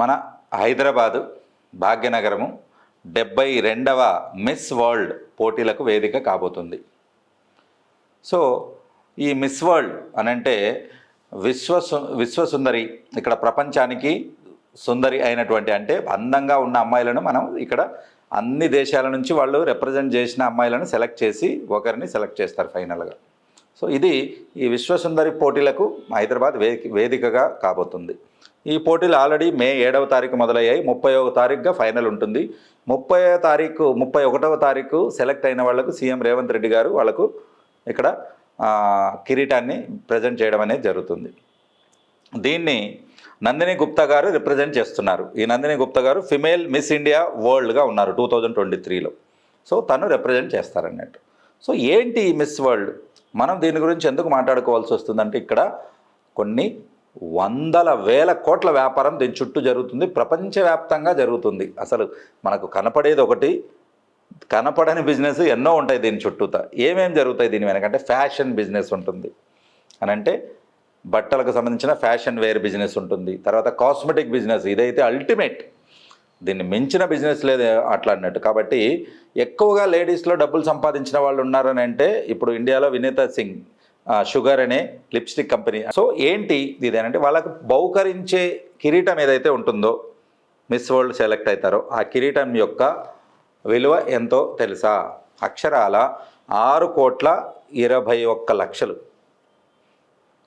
మన హైదరాబాదు భాగ్యనగరము డెబ్బై రెండవ మిస్ వరల్డ్ పోటీలకు వేదిక కాబోతుంది. సో ఈ మిస్ వరల్డ్ అనంటే విశ్వ విశ్వసుందరి ఇక్కడ ప్రపంచానికి సుందరి అయినటువంటి అంటే అందంగా ఉన్న అమ్మాయిలను మనం ఇక్కడ అన్ని దేశాల నుంచి వాళ్ళు రిప్రజెంట్ చేసిన అమ్మాయిలను సెలెక్ట్ చేసి ఒకరిని సెలెక్ట్ చేస్తారు ఫైనల్గా సో ఇది ఈ విశ్వసుందరి పోటీలకు హైదరాబాద్ వేదికగా కాబోతుంది. ఈ పోటీలు ఆల్రెడీ మే ఏడవ తారీఖు మొదలయ్యాయి. ముప్పైవ తారీఖుగా ఫైనల్ ఉంటుంది. ముప్పై తారీఖు ముప్పై ఒకటవ తారీఖు సెలెక్ట్ అయిన వాళ్ళకు సీఎం రేవంత్ రెడ్డి గారు వాళ్ళకు ఇక్కడ కిరీటాన్ని ప్రజెంట్ చేయడం అనేది జరుగుతుంది. దీన్ని నందిని గుప్తా గారు రిప్రజెంట్ చేస్తున్నారు. ఈ నందిని గుప్తా గారు ఫిమేల్ మిస్ ఇండియా వరల్డ్గా ఉన్నారు టూ థౌజండ్ ట్వంటీ త్రీలో. సో తను రిప్రజెంట్ చేస్తారన్నట్టు. సో ఏంటి ఈ మిస్ వరల్డ్? మనం దీని గురించి ఎందుకు మాట్లాడుకోవాల్సి వస్తుందంటే ఇక్కడ కొన్ని వందల వేల కోట్ల వ్యాపారం దీని చుట్టూ జరుగుతుంది. ప్రపంచవ్యాప్తంగా జరుగుతుంది. అసలు మనకు కనపడేది ఒకటి కనపడని బిజినెస్ ఎన్నో ఉంటాయి దీని చుట్టూత. ఏమేమి జరుగుతాయి దీని వెనకంటే ఫ్యాషన్ బిజినెస్ ఉంటుంది. అని అంటే బట్టలకు సంబంధించిన ఫ్యాషన్ వేర్ బిజినెస్ ఉంటుంది. తర్వాత కాస్మెటిక్ బిజినెస్ ఇదైతే అల్టిమేట్. దీన్ని మించిన బిజినెస్ లేదు అట్లా అన్నట్టు కాబట్టి ఎక్కువగా లేడీస్లో డబ్బులు సంపాదించిన వాళ్ళు ఉన్నారని అంటే ఇప్పుడు ఇండియాలో వినీతా సింగ్ షుగర్ అనే లిప్స్టిక్ కంపెనీ. సో ఏంటి ఇది అంటే వాళ్ళకు బహుకరించే కిరీటం ఏదైతే ఉంటుందో మిస్ వరల్డ్ సెలెక్ట్ అవుతారో ఆ కిరీటం యొక్క విలువ ఎంతో తెలుసా? అక్షరాల ఆరు కోట్ల ఇరవై ఒక్క లక్షలు.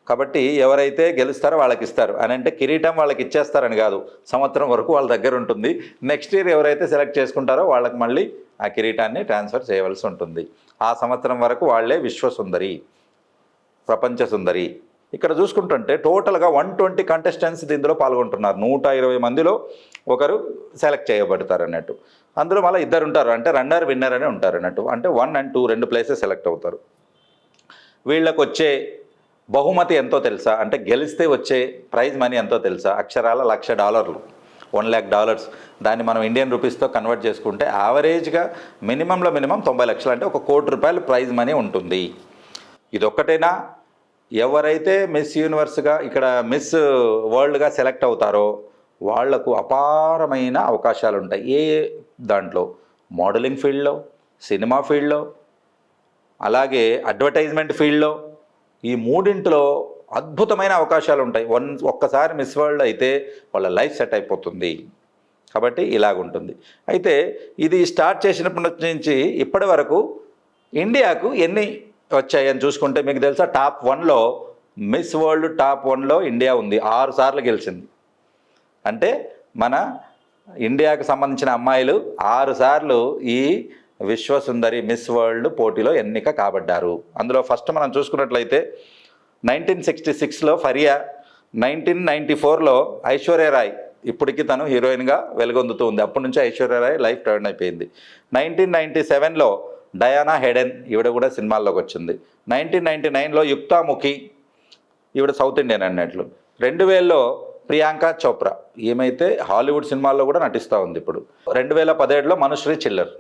కాబట్టి ఎవరైతే గెలుస్తారో వాళ్ళకి ఇస్తారు. అని అంటే కిరీటం వాళ్ళకి ఇచ్చేస్తారని కాదు. సంవత్సరం వరకు వాళ్ళ దగ్గర ఉంటుంది. నెక్స్ట్ ఇయర్ ఎవరైతే సెలెక్ట్ చేసుకుంటారో వాళ్ళకి మళ్ళీ ఆ కిరీటాన్ని ట్రాన్స్ఫర్ చేయవలసి ఉంటుంది. ఆ సంవత్సరం వరకు వాళ్ళే విశ్వసుందరి. ప్రపంచ సుందరి. ఇక్కడ చూసుకుంటుంటే టోటల్గా వన్ ట్వంటీ కంటెస్టెంట్స్ ఇందులో పాల్గొంటున్నారు. నూట ఇరవై మందిలో ఒకరు సెలెక్ట్ చేయబడతారు అన్నట్టు. అందులో మళ్ళీ ఇద్దరు ఉంటారు. అంటే రన్నర్ విన్నర్ అనే ఉంటారు అన్నట్టు. అంటే వన్ అండ్ టూ రెండు ప్లేసెస్ సెలెక్ట్ అవుతారు. వీళ్ళకు వచ్చే బహుమతి ఎంతో తెలుసా? అంటే గెలిస్తే వచ్చే ప్రైజ్ మనీ ఎంతో తెలుసా? అక్షరాల లక్ష డాలర్లు. వన్ ల్యాక్ డాలర్స్ దాన్ని మనం ఇండియన్ రూపీస్తో కన్వర్ట్ చేసుకుంటే యావరేజ్గా మినిమంలో మినిమం తొంభై లక్షలు. అంటే ఒక కోటి రూపాయలు ప్రైజ్ మనీ ఉంటుంది. ఇదొక్కటేనా? ఎవరైతే మిస్ యూనివర్స్గా ఇక్కడ మిస్ వరల్డ్గా సెలెక్ట్ అవుతారో వాళ్ళకు అపారమైన అవకాశాలు ఉంటాయి ఏ దాంట్లో? మోడలింగ్ ఫీల్డ్లో సినిమా ఫీల్డ్లో అలాగే అడ్వర్టైజ్మెంట్ ఫీల్డ్లో ఈ మూడింటిలో అద్భుతమైన అవకాశాలు ఉంటాయి వన్ ఒక్కసారి మిస్ వరల్డ్ అయితే వాళ్ళ లైఫ్ సెట్ అయిపోతుంది. కాబట్టి ఇలాగుంటుంది. అయితే ఇది స్టార్ట్ చేసినప్పటి నుంచి ఇప్పటి వరకు ఇండియాకు ఎన్ని వచ్చాయని చూసుకుంటే మీకు తెలుసా టాప్ వన్లో మిస్ వరల్డ్ టాప్ వన్లో ఇండియా ఉంది ఆరు సార్లు గెలిచింది. అంటే మన ఇండియాకు సంబంధించిన అమ్మాయిలు ఆరు సార్లు ఈ విశ్వసుందరి మిస్ వరల్డ్ పోటీలో ఎన్నిక కాబడ్డారు. అందులో ఫస్ట్ మనం చూసుకున్నట్లయితే నైన్టీన్ సిక్స్టీ సిక్స్లో ఫరియా నైన్టీన్ నైంటీ ఫోర్లో ఐశ్వర్యరాయ్ ఇప్పటికి తను హీరోయిన్గా వెలుగొందుతూ ఉంది. అప్పటి నుంచి ఐశ్వర్యరాయ్ లైఫ్ టర్న్ అయిపోయింది. నైన్టీన్ నైంటీ సెవెన్లో డయానా హెడెన్ ఈవిడ కూడా సినిమాల్లోకి వచ్చింది. నైన్టీన్ నైన్టీ నైన్లో యుక్తాముఖి ఈవిడ సౌత్ ఇండియన్ అన్నట్లు. రెండు వేలలో ప్రియాంక చోప్రా ఏమైతే హాలీవుడ్ సినిమాల్లో కూడా నటిస్తూ ఉంది ఇప్పుడు. రెండు వేల పదిహేడులో మనుశ్రీ చిల్లర్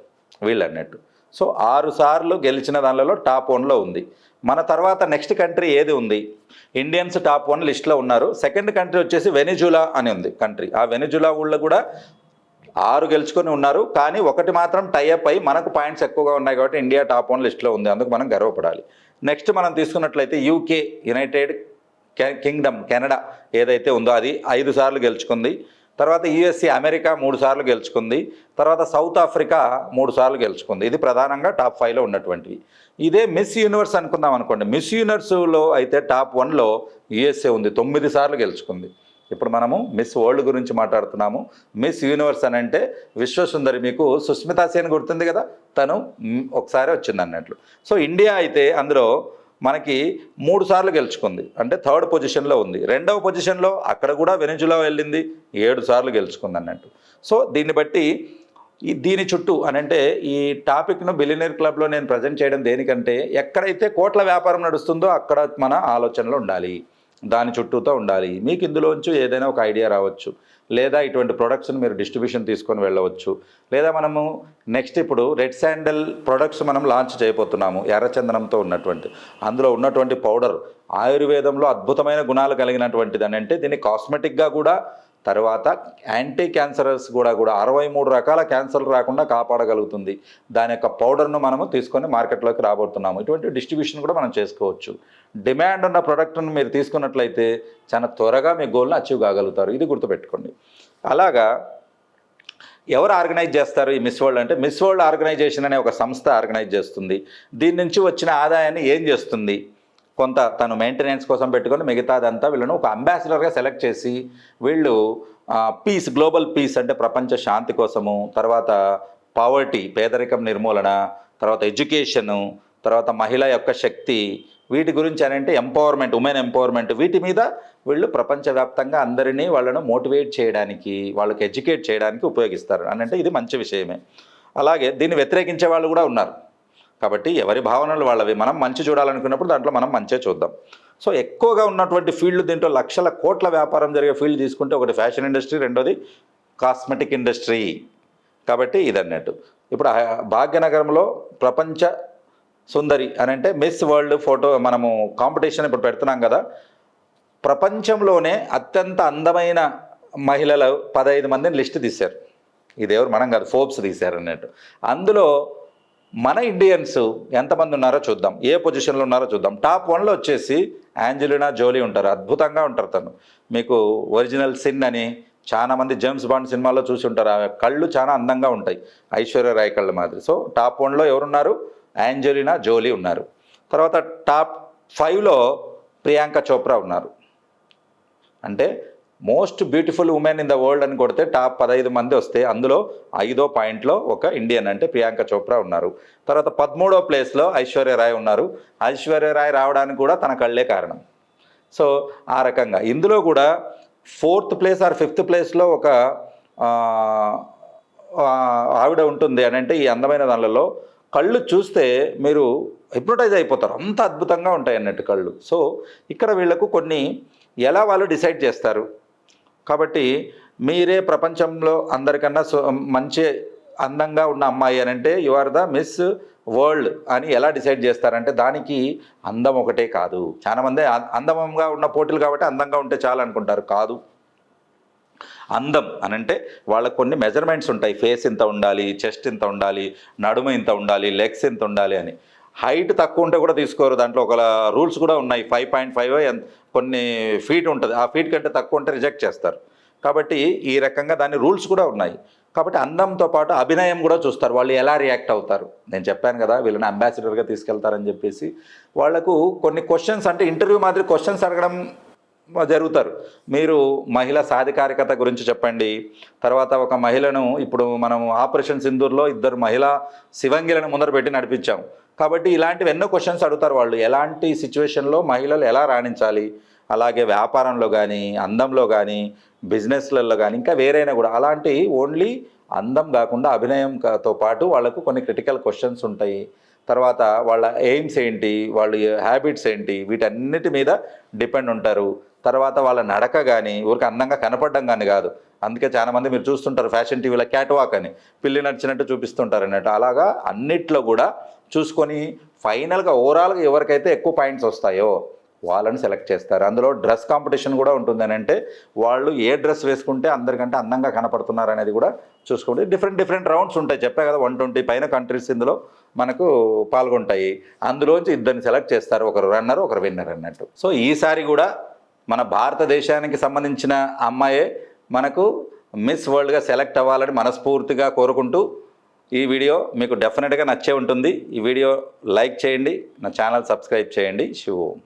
వీళ్ళు అన్నట్టు సో ఆరు సార్లు గెలిచిన దానిలో టాప్ వన్లో ఉంది. మన తర్వాత నెక్స్ట్ కంట్రీ ఏది ఉంది? ఇండియన్స్ టాప్ వన్ లిస్ట్లో ఉన్నారు. సెకండ్ కంట్రీ వచ్చేసి వెనిజులా అని ఉంది కంట్రీ. ఆ వెనిజులా ఊళ్ళో కూడా ఆరు గెలుచుకొని ఉన్నారు కానీ ఒకటి మాత్రం టైఅప్ అయి మనకు పాయింట్స్ ఎక్కువగా ఉన్నాయి కాబట్టి ఇండియా టాప్ వన్ లిస్ట్లో ఉంది అందుకు మనం గర్వపడాలి. నెక్స్ట్ మనం తీసుకున్నట్లయితే UK united K- kingdom Canada ఏదైతే ఉందో అది ఐదు సార్లు గెలుచుకుంది. తర్వాత యుఎస్ఏ అమెరికా మూడు సార్లు గెలుచుకుంది. తర్వాత సౌత్ ఆఫ్రికా మూడు సార్లు గెలుచుకుంది. ఇది ప్రధానంగా టాప్ ఫైవ్లో ఉన్నటువంటివి. ఇదే మిస్ యూనివర్స్ అనుకుందాం అనుకోండి. మిస్ యూనివర్స్లో అయితే టాప్ వన్లో యుఎస్ఏ ఉంది తొమ్మిది సార్లు గెలుచుకుంది. ఇప్పుడు మనము మిస్ వరల్డ్ గురించి మాట్లాడుతున్నాము. మిస్ యూనివర్స్ అని అంటే విశ్వసుందరి మీకు సుస్మితా సేన్ గుర్తుంది కదా? తను ఒకసారి వచ్చింది అన్నట్లు. సో ఇండియా అయితే అందులో మనకి మూడు సార్లు గెలుచుకుంది. అంటే థర్డ్ పొజిషన్లో ఉంది. రెండవ పొజిషన్లో అక్కడ కూడా వెనుజులా వెళ్ళింది. ఏడు సార్లు గెలుచుకుంది అన్నట్టు. సో దీన్ని బట్టి ఈ దీని చుట్టూ అని అంటే ఈ టాపిక్ను బిలినీర్ క్లబ్లో నేను ప్రజెంట్ చేయడం దేనికంటే ఎక్కడైతే కోట్ల వ్యాపారం నడుస్తుందో అక్కడ మన ఆలోచనలు ఉండాలి. దాని చుట్టూతో ఉండాలి. మీకు ఇందులోంచి ఏదైనా ఒక ఐడియా రావచ్చు. లేదా ఇటువంటి ప్రొడక్ట్స్ని మీరు డిస్ట్రిబ్యూషన్ తీసుకొని వెళ్ళవచ్చు. లేదా మనము నెక్స్ట్ ఇప్పుడు రెడ్ శాండల్ ప్రొడక్ట్స్ మనం లాంచ్ చేయబోతున్నాము. ఎర్రచందనంతో ఉన్నటువంటి. అందులో ఉన్నటువంటి పౌడర్ ఆయుర్వేదంలో అద్భుతమైన గుణాలు కలిగినటువంటిది అని అంటే దీన్ని కాస్మెటిక్గా కూడా తర్వాత యాంటీ క్యాన్సరస్ కూడా కూడా అరవై మూడు రకాల క్యాన్సర్లు రాకుండా కాపాడగలుగుతుంది. దాని యొక్క పౌడర్ను మనము తీసుకొని మార్కెట్లోకి రాబోతున్నాము. ఇటువంటి డిస్ట్రిబ్యూషన్ కూడా మనం చేసుకోవచ్చు. డిమాండ్ ఉన్న ప్రొడక్ట్ను మీరు తీసుకున్నట్లయితే చాలా త్వరగా మీ గోల్ని అచీవ్ కాగలుగుతారు. ఇది గుర్తుపెట్టుకోండి. అలాగా ఎవరు ఆర్గనైజ్ చేస్తారు ఈ మిస్ వరల్డ్ అంటే? మిస్ వరల్డ్ ఆర్గనైజేషన్ అనే ఒక సంస్థ ఆర్గనైజ్ చేస్తుంది. దీని నుంచి వచ్చిన ఆదాయాన్ని ఏం చేస్తుంది? కొంత తను మెయింటెనెన్స్ కోసం పెట్టుకొని మిగతాదంతా వీళ్ళను ఒక అంబాసిడర్గా సెలెక్ట్ చేసి వీళ్ళు పీస్ గ్లోబల్ పీస్ అంటే ప్రపంచ శాంతి కోసము తర్వాత పావర్టీ పేదరికం నిర్మూలన తర్వాత ఎడ్యుకేషను తర్వాత మహిళ యొక్క శక్తి వీటి గురించి అని అంటే ఎంపవర్మెంట్ ఉమెన్ ఎంపవర్మెంట్ వీటి మీద వీళ్ళు ప్రపంచవ్యాప్తంగా అందరినీ వాళ్ళను మోటివేట్ చేయడానికి వాళ్ళకి ఎడ్యుకేట్ చేయడానికి ఉపయోగిస్తారు. అని అంటే ఇది మంచి విషయమే. అలాగే దీన్ని వ్యతిరేకించే వాళ్ళు కూడా ఉన్నారు. కాబట్టి ఎవరి భావనలు వాళ్ళవి. మనం మంచి చూడాలనుకున్నప్పుడు దాంట్లో మనం మంచే చూద్దాం. సో ఎక్కువగా ఉన్నటువంటి ఫీల్డ్ దీంట్లో లక్షల కోట్ల వ్యాపారం జరిగే ఫీల్డ్ తీసుకుంటే ఒకటి ఫ్యాషన్ ఇండస్ట్రీ రెండోది కాస్మెటిక్ ఇండస్ట్రీ. కాబట్టి ఇదన్నట్టు. ఇప్పుడు భాగ్యనగరంలో ప్రపంచ సుందరి అని అంటే మిస్ వరల్డ్ ఫోటో మనము కాంపిటీషన్ ఇప్పుడు పెడుతున్నాం కదా. ప్రపంచంలోనే అత్యంత అందమైన మహిళలు పదహైదు మందిని లిస్ట్ తీశారు. ఇది ఎవరు మనం కాదు ఫోప్స్ తీశారు అన్నట్టు. అందులో మన ఇండియన్స్ ఎంతమంది ఉన్నారో చూద్దాం. ఏ పొజిషన్లో ఉన్నారో చూద్దాం. టాప్ వన్లో వచ్చేసి యాంజలినా జోలీ ఉంటారు. అద్భుతంగా ఉంటారు తను. మీకు ఒరిజినల్ సిన్ అని చాలామంది జేమ్స్ బాండ్ సినిమాలో చూసి ఉంటారు. ఆమె కళ్ళు చాలా అందంగా ఉంటాయి. ఐశ్వర్య రాయ్ కళ్ళు మాదిరి. సో టాప్ వన్లో ఎవరున్నారు? యాంజలినా జోలీ ఉన్నారు. తర్వాత టాప్ ఫైవ్లో ప్రియాంక చోప్రా ఉన్నారు. అంటే most beautiful women in the world అని కొడితే టాప్ పదహైదు మంది వస్తే అందులో ఐదో పాయింట్లో ఒక ఇండియన్ అంటే ప్రియాంక చోప్రా ఉన్నారు. తర్వాత పదమూడో ప్లేస్లో ఐశ్వర్య రాయ్ ఉన్నారు. ఐశ్వర్య రాయ్ రావడానికి కూడా తన కళ్ళే కారణం. సో ఆ రకంగా. ఇందులో కూడా ఫోర్త్ ప్లేస్ ఆర్ ఫిఫ్త్ ప్లేస్లో ఒక ఆవిడ ఉంటుంది అని అంటే ఈ అందమైన దానిలలో కళ్ళు చూస్తే మీరు హిప్నోటైజ్ అయిపోతారు. అంత అద్భుతంగా ఉంటాయి అన్నట్టు కళ్ళు. సో ఇక్కడ వీళ్ళకు కొన్ని ఎలా వాళ్ళు డిసైడ్ చేస్తారు? కాబట్టి మీరే ప్రపంచంలో అందరికన్నా మంచి అందంగా ఉన్న అమ్మాయి అని అంటే you are the miss world అని ఎలా డిసైడ్ చేస్తారంటే దానికి అందం ఒకటే కాదు. చాలామంది అ- అందంగా ఉన్న పోటీలు కాబట్టి అందంగా ఉంటే చాలు అనుకుంటారు. కాదు. అందం అని అంటే వాళ్ళకు కొన్ని మెజర్మెంట్స్ ఉంటాయి. ఫేస్ ఇంత ఉండాలి చెస్ట్ ఇంత ఉండాలి నడుమ ఇంత ఉండాలి లెగ్స్ ఇంత ఉండాలి అని. హైట్ తక్కువ ఉంటే కూడా తీసుకోరు. దాంట్లో ఒక రూల్స్ కూడా ఉన్నాయి. ఫైవ్ పాయింట్ ఫైవ్ కొన్ని ఫీట్ ఉంటుంది. ఆ ఫీట్ కంటే తక్కువ ఉంటే రిజెక్ట్ చేస్తారు. కాబట్టి ఈ రకంగా దాని రూల్స్ కూడా ఉన్నాయి. కాబట్టి అందంతో పాటు అభినయం కూడా చూస్తారు. వాళ్ళు ఎలా రియాక్ట్ అవుతారు? నేను చెప్పాను కదా వీళ్ళని అంబాసిడర్గా తీసుకెళ్తారని చెప్పేసి. వాళ్ళకు కొన్ని క్వశ్చన్స్ అంటే ఇంటర్వ్యూ మాదిరి క్వశ్చన్స్ అడగడం జరుగుతారు. మీరు మహిళ సాధికారికత గురించి చెప్పండి. తర్వాత ఒక మహిళను ఇప్పుడు మనం ఆపరేషన్ సింధూర్లో ఇద్దరు మహిళా శివంగిలను ముందర పెట్టి నడిపించాం కాబట్టి ఇలాంటివి ఎన్నో క్వశ్చన్స్ అడుగుతారు వాళ్ళు. ఎలాంటి సిచ్యువేషన్లో మహిళలు ఎలా రాణించాలి? అలాగే వ్యాపారంలో కానీ అందంలో కానీ బిజినెస్లలో కానీ ఇంకా వేరైనా కూడా అలాంటి ఓన్లీ అందం కాకుండా అభినయంతో పాటు వాళ్ళకు కొన్ని క్రిటికల్ క్వశ్చన్స్ ఉంటాయి. తర్వాత వాళ్ళ ఎయిమ్స్ ఏంటి? వాళ్ళ హ్యాబిట్స్ ఏంటి? వీటన్నిటి మీద డిపెండ్ ఉంటారు. తర్వాత వాళ్ళ నడక కానీ ఊరికి అందంగా కనపడడం కానీ కాదు. అందుకే చాలామంది మీరు చూస్తుంటారు ఫ్యాషన్ టీవీలో క్యాట్ వాక్ అని. పిల్లి నడిచినట్టు చూపిస్తుంటారు అన్నట్టు. అలాగా అన్నిట్లో కూడా చూసుకొని ఫైనల్గా ఓవరాల్గా ఎవరికైతే ఎక్కువ పాయింట్స్ వస్తాయో వాళ్ళని సెలెక్ట్ చేస్తారు. అందులో డ్రెస్ కాంపిటీషన్ కూడా ఉంటుంది అని అంటే వాళ్ళు ఏ డ్రెస్ వేసుకుంటే అందరికంటే అందంగా కనపడుతున్నారు అనేది కూడా చూసుకుంటే డిఫరెంట్ డిఫరెంట్ రౌండ్స్ ఉంటాయి. చెప్పా కదా వన్ ట్వంటీ పైన కంట్రీస్ ఇందులో మనకు పాల్గొంటాయి. అందులోంచి ఇద్దరిని సెలెక్ట్ చేస్తారు. ఒకరు రన్నర్ ఒకరు విన్నర్ అన్నట్టు. సో ఈసారి కూడా మన భారతదేశానికి సంబంధించిన అమ్మాయే మనకు మిస్ వరల్డ్గా సెలెక్ట్ అవ్వాలని మనస్ఫూర్తిగా కోరుకుంటూ ఈ వీడియో మీకు డెఫినెట్గా నచ్చే ఉంటుంది. ఈ వీడియో లైక్ చేయండి. నా ఛానల్ సబ్స్క్రైబ్ చేయండి. శివ. ఓం